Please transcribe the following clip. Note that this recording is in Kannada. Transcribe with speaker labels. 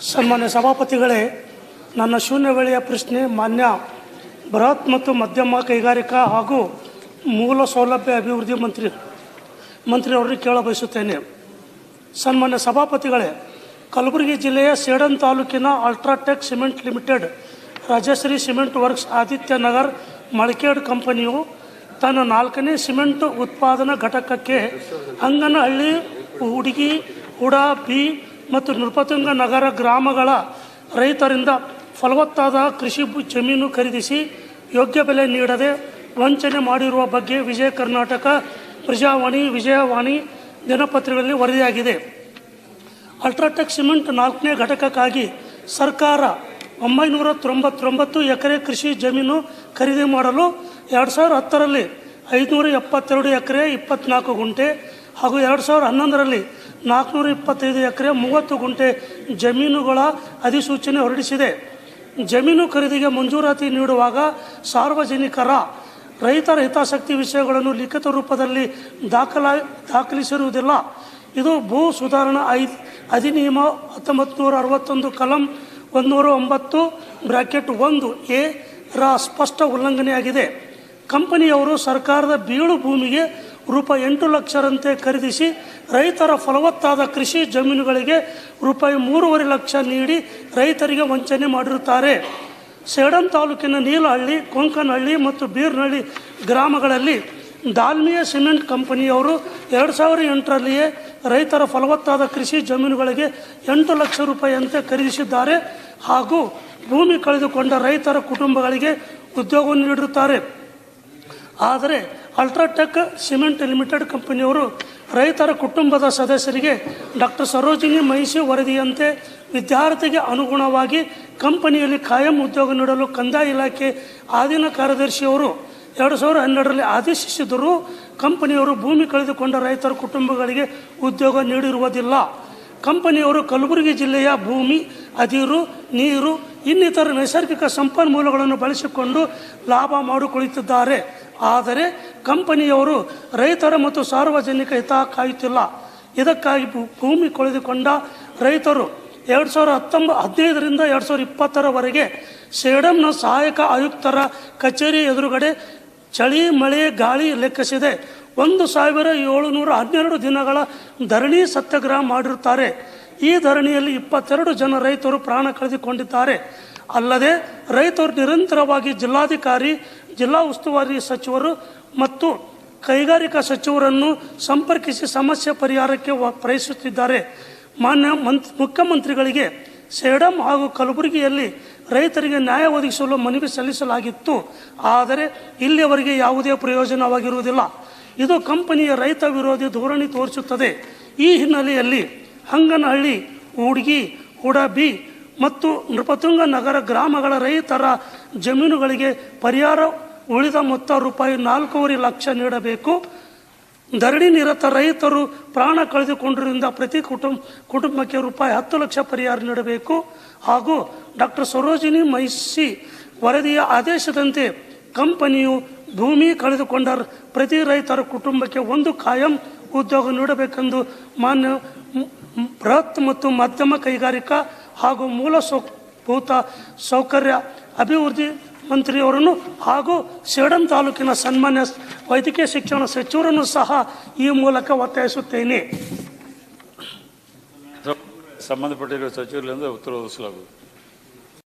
Speaker 1: ಸನ್ಮಾನ್ಯ ಸಭಾಪತಿಗಳೇ, ನನ್ನ ಶೂನ್ಯ ವೇಳೆಯ ಪ್ರಶ್ನೆ ಮಾನ್ಯ ಬೃಹತ್ ಮತ್ತು ಮಧ್ಯಮ ಕೈಗಾರಿಕಾ ಹಾಗೂ ಮೂಲ ಸೌಲಭ್ಯ ಅಭಿವೃದ್ಧಿ ಮಂತ್ರಿ ಮಂತ್ರಿಯವರಿಗೆ ಕೇಳ ಬಯಸುತ್ತೇನೆ. ಸನ್ಮಾನ್ಯ ಸಭಾಪತಿಗಳೇ, ಕಲಬುರಗಿ ಜಿಲ್ಲೆಯ ಸೇಡನ್ ತಾಲೂಕಿನ UltraTech cement limited Rajashree cement works Aditya Nagar Malkhed ಕಂಪನಿಯು ತನ್ನ ನಾಲ್ಕನೇ ಸಿಮೆಂಟ್ ಉತ್ಪಾದನಾ ಘಟಕಕ್ಕೆ ಅಂಗನಹಳ್ಳಿ ಹುಡುಗಿ ಹುಡಾ ಬಿ ಮತ್ತು ನೃಪತುಂಗ ನಗರ ಗ್ರಾಮಗಳ ರೈತರಿಂದ ಫಲವತ್ತಾದ ಕೃಷಿ ಜಮೀನು ಖರೀದಿಸಿ ಯೋಗ್ಯ ಬೆಲೆ ನೀಡದೆ ವಂಚನೆ ಮಾಡಿರುವ ಬಗ್ಗೆ ವಿಜಯ ಕರ್ನಾಟಕ ಪ್ರಜಾವಾಣಿ ವಿಜಯವಾಣಿ ದಿನಪತ್ರಿಕೆಗಳಲ್ಲಿ ವರದಿಯಾಗಿದೆ. ಅಲ್ಟ್ರಾಟೆಕ್ ಸಿಮೆಂಟ್ ನಾಲ್ಕನೇ ಘಟಕಕ್ಕಾಗಿ ಸರ್ಕಾರ ಒಂಬೈನೂರ ತೊಂಬತ್ತೊಂಬತ್ತು ಎಕರೆ ಕೃಷಿ ಜಮೀನು ಖರೀದಿ ಮಾಡಲು ಎರಡು ಸಾವಿರದ ಹತ್ತರಲ್ಲಿ ಐದುನೂರ ಎಪ್ಪತ್ತೆರಡು ಎಕರೆ ಇಪ್ಪತ್ನಾಲ್ಕು ಗುಂಟೆ ಹಾಗೂ ಎರಡು ಸಾವಿರದ ಹನ್ನೊಂದರಲ್ಲಿ ನಾಲ್ಕುನೂರ ಇಪ್ಪತ್ತೈದು ಎಕರೆ ಮೂವತ್ತು ಗುಂಟೆ ಜಮೀನುಗಳ ಅಧಿಸೂಚನೆ ಹೊರಡಿಸಿದೆ. ಜಮೀನು ಖರೀದಿಗೆ ಮಂಜೂರಾತಿ ನೀಡುವಾಗ ಸಾರ್ವಜನಿಕರ, ರೈತರ ಹಿತಾಸಕ್ತಿ ವಿಷಯಗಳನ್ನು ಲಿಖಿತ ರೂಪದಲ್ಲಿ ದಾಖಲಾ, ದಾಖಲಿಸಿರುವುದಿಲ್ಲ. ಇದು ಭೂ ಸುಧಾರಣಾ ಐ, ಅಧಿನಿಯಮ ಹತ್ತೊಂಬತ್ತು ನೂರ ಅರವತ್ತೊಂದು ಕಲಂ ಒಂದೂರ ಒಂಬತ್ತು ಬ್ರಾಕೆಟ್ ಒಂದು ಎ ರ ಸ್ಪಷ್ಟ ಉಲ್ಲಂಘನೆಯಾಗಿದೆ. ಕಂಪನಿಯವರು ಸರ್ಕಾರದ ಬೀಳು ಭೂಮಿಗೆ ರೂಪಾಯಿ ಎಂಟು ಲಕ್ಷರಂತೆ ಖರೀದಿಸಿ ರೈತರ ಫಲವತ್ತಾದ ಕೃಷಿ ಜಮೀನುಗಳಿಗೆ ರೂಪಾಯಿ ಮೂರುವರೆ ಲಕ್ಷ ನೀಡಿ ರೈತರಿಗೆ ವಂಚನೆ ಮಾಡಿರುತ್ತಾರೆ. ಸೇಡಂ ತಾಲೂಕಿನ ನೀಲಹಳ್ಳಿ, ಕೊಂಕನಹಳ್ಳಿ ಮತ್ತು ಬೀರ್ನಹಳ್ಳಿ ಗ್ರಾಮಗಳಲ್ಲಿ ದಾಲ್ಮಿಯ ಸಿಮೆಂಟ್ ಕಂಪನಿಯವರು ಎರಡು ಸಾವಿರ ಎಂಟರಲ್ಲಿಯೇ ರೈತರ ಫಲವತ್ತಾದ ಕೃಷಿ ಜಮೀನುಗಳಿಗೆ ಎಂಟು ಲಕ್ಷ ರೂಪಾಯಿಯಂತೆ ಖರೀದಿಸಿದ್ದಾರೆ ಹಾಗೂ ಭೂಮಿ ಕಳೆದುಕೊಂಡ ರೈತರ ಕುಟುಂಬಗಳಿಗೆ ಉದ್ಯೋಗವನ್ನು ನೀಡಿರುತ್ತಾರೆ. ಆದರೆ ಅಲ್ಟ್ರಾಟೆಕ್ ಸಿಮೆಂಟ್ ಲಿಮಿಟೆಡ್ ಕಂಪನಿಯವರು ರೈತರ ಕುಟುಂಬದ ಸದಸ್ಯರಿಗೆ ಡಾಕ್ಟರ್ ಸರೋಜಿನಿ ಮಹಿಷಿ ವರದಿಯಂತೆ ವಿದ್ಯಾರ್ಥಿಗೆ ಅನುಗುಣವಾಗಿ ಕಂಪನಿಯಲ್ಲಿ ಕಾಯಂ ಉದ್ಯೋಗ ನೀಡಲು ಕಂದಾಯ ಇಲಾಖೆ ಆಧೀನ ಕಾರ್ಯದರ್ಶಿಯವರು ಎರಡು ಸಾವಿರದ ಹನ್ನೆರಡರಲ್ಲಿ ಆದೇಶಿಸಿದರೂ ಕಂಪನಿಯವರು ಭೂಮಿ ಕಳೆದುಕೊಂಡ ರೈತರ ಕುಟುಂಬಗಳಿಗೆ ಉದ್ಯೋಗ ನೀಡಿರುವುದಿಲ್ಲ. ಕಂಪನಿಯವರು ಕಲಬುರಗಿ ಜಿಲ್ಲೆಯ ಭೂಮಿ, ಅದಿರು, ನೀರು, ಇನ್ನಿತರ ನೈಸರ್ಗಿಕ ಸಂಪನ್ಮೂಲಗಳನ್ನು ಬಳಸಿಕೊಂಡು ಲಾಭ ಮಾಡಿಕೊಳ್ಳುತ್ತಿದ್ದಾರೆ ಆದರೆ ಕಂಪನಿಯವರು ರೈತರ ಮತ್ತು ಸಾರ್ವಜನಿಕ ಹಿತ ಕಾಯುತ್ತಿಲ್ಲ. ಇದಕ್ಕಾಗಿ ಭೂಮಿ ಕೊಳೆದುಕೊಂಡ ರೈತರು ಎರಡು ಸಾವಿರದ ಹತ್ತೊಂಬ, ಹದಿನೈದರಿಂದ ಎರಡು ಸಾವಿರದ ಇಪ್ಪತ್ತರವರೆಗೆ ಸೇಡಂನ ಸಹಾಯಕ ಆಯುಕ್ತರ ಕಚೇರಿ ಎದುರುಗಡೆ ಚಳಿ, ಮಳೆ, ಗಾಳಿ ಲೆಕ್ಕಿಸಿದೆ. ಒಂದು ಸಾವಿರ ಏಳುನೂರ ಹನ್ನೆರಡು ದಿನಗಳ ಧರಣಿ ಸತ್ಯಾಗ್ರಹ ಮಾಡಿರುತ್ತಾರೆ. ಈ ಧರಣಿಯಲ್ಲಿ ಇಪ್ಪತ್ತೆರಡು ಜನ ರೈತರು ಪ್ರಾಣ ಕಳೆದುಕೊಂಡಿದ್ದಾರೆ. ಅಲ್ಲದೆ ರೈತರು ನಿರಂತರವಾಗಿ ಜಿಲ್ಲಾಧಿಕಾರಿ ಜಿಲ್ಲಾ ಉಸ್ತುವಾರಿ ಸಚಿವರು ಮತ್ತು ಕೈಗಾರಿಕಾ ಸಚಿವರನ್ನು ಸಂಪರ್ಕಿಸಿ ಸಮಸ್ಯೆ ಪರಿಹಾರಕ್ಕೆ ಪ್ರಯತ್ನಿಸುತ್ತಿದ್ದಾರೆ. ಮಾನ್ಯ ಮಂತ್, ಮುಖ್ಯಮಂತ್ರಿಗಳಿಗೆ ಸೇಡಂ ಹಾಗೂ ಕಲಬುರಗಿಯಲ್ಲಿ ರೈತರಿಗೆ ನ್ಯಾಯ ಒದಗಿಸಲು ಮನವಿ ಸಲ್ಲಿಸಲಾಗಿತ್ತು. ಆದರೆ ಇಲ್ಲಿಯವರೆಗೆ ಯಾವುದೇ ಪ್ರಯೋಜನವಾಗಿರುವುದಿಲ್ಲ. ಇದು ಕಂಪನಿಯ ರೈತ ವಿರೋಧಿ ಧೋರಣೆ ತೋರಿಸುತ್ತದೆ. ಈ ಹಿನ್ನೆಲೆಯಲ್ಲಿ ಹಂಗನಹಳ್ಳಿ ಹುಡುಗಿ ಹುಡಬಿ ಮತ್ತು ನೃಪತುಂಗ ನಗರ ಗ್ರಾಮಗಳ ರೈತರ ಜಮೀನುಗಳಿಗೆ ಪರಿಹಾರ ಉಳಿದ ಮೊತ್ತ ರೂಪಾಯಿ ನಾಲ್ಕೂವರೆ ಲಕ್ಷ ನೀಡಬೇಕು. ಧರಣಿ ನಿರತ ರೈತರು ಪ್ರಾಣ ಕಳೆದುಕೊಂಡಿದ್ದರಿಂದ ಪ್ರತಿ ಕುಟುಂಬ ಕುಟುಂಬಕ್ಕೆ ರೂಪಾಯಿ ಹತ್ತು ಲಕ್ಷ ಪರಿಹಾರ ನೀಡಬೇಕು. ಹಾಗೂ ಡಾಕ್ಟರ್ ಸರೋಜಿನಿ ಮೈಸಿ ವರದಿಯ ಆದೇಶದಂತೆ ಕಂಪನಿಯು ಭೂಮಿ ಕಳೆದುಕೊಂಡ ಪ್ರತಿ ರೈತರ ಕುಟುಂಬಕ್ಕೆ ಒಂದು ಕಾಯಂ ಉದ್ಯೋಗ ನೀಡಬೇಕೆಂದು ಮಾನ್ಯ ಬೃಹತ್ ಮತ್ತು ಮಧ್ಯಮ ಕೈಗಾರಿಕಾ ಹಾಗೂ ಮೂಲ ಸೌಭೂತ ಸೌಕರ್ಯ ಅಭಿವೃದ್ಧಿ ಮಂತ್ರಿಯವರನ್ನು ಹಾಗೂ ಸೇಡಂ ತಾಲೂಕಿನ ಸನ್ಮಾನ್ಯ ವೈದ್ಯಕೀಯ ಶಿಕ್ಷಣ ಸಚಿವರನ್ನು ಸಹ ಈ ಮೂಲಕ ಒತ್ತಾಯಿಸುತ್ತೇನೆ.
Speaker 2: ಸಂಬಂಧಪಟ್ಟಿರುವ ಸಚಿವರಿಂದ ಉತ್ತರ ಒದಗಿಸಲಾಗುವುದು.